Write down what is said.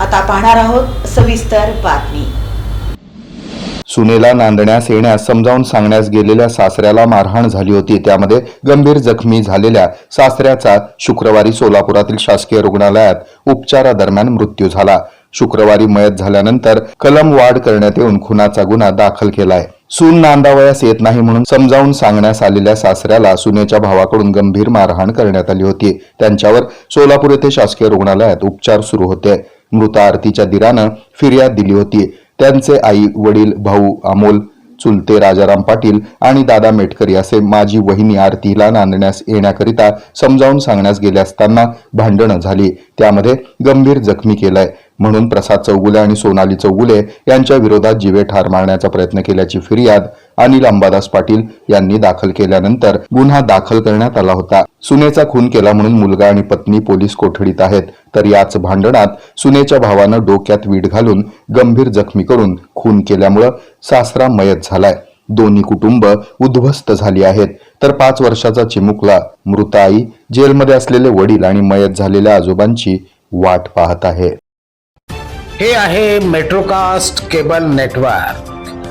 आता पाहणार आहोत सविस्तर बातमी. सुनेला नांदण्यास येण्यास समजावून सांगण्यास गेलेल्या सासऱ्याला मारहाण झाली होती. त्यामध्ये गंभीर जखमी झालेल्या सासऱ्याचा शुक्रवारी सोलापुरातील शासकीय रुग्णालयात उपचारादरम्यान मृत्यू झाला. शुक्रवारी मयत झाल्यानंतर कलम वाढ करण्यात येऊन खुनाचा गुन्हा दाखल केलाय. सून नांदावयास येत नाही म्हणून समजावून सांगण्यास आलेल्या सासऱ्याला सुनेच्या भावाकडून गंभीर मारहाण करण्यात आली होती. त्यांच्यावर सोलापूर येथे शासकीय रुग्णालयात उपचार सुरू होते. मृत आरतीच्या दिरानं फिर्याद दिली होती. त्यांचे आई वडील भाऊ अमोल चुलते राजाराम पाटील आणि दादा मेटकरी असे माझी वहिनी आरतीला नांदण्यास येण्याकरिता समजावून सांगण्यास गेले असताना भांडणं झाली. त्यामध्ये गंभीर जखमी केलंय. म्हणून प्रसाद चौगुले आणि सोनाली चौगुले यांच्या विरोधात जीवे ठार मारण्याचा प्रयत्न केल्याची फिर्याद अनिल अंबादास पाटील यांनी दाखल केल्यानंतर गुन्हा दाखल करण्यात आला होता. सुनेचा खून केला म्हणून मुलगा आणि पत्नी पोलीस कोठडीत आहेत तर याच भांडणात सुनेच्या भावानं डोक्यात वीट घालून गंभीर जखमी करून खून केल्यामुळं सासरा मयत झालाय. दोन्ही कुटुंब उद्ध्वस्त झाली आहेत. तर पाच वर्षाचा चिमुकला मृत आई जेलमध्ये असलेले वडील आणि मयत झालेल्या आजोबांची वाट पाहत आहे. हे आहे मेट्रोकास्ट केबल नेटवर्क.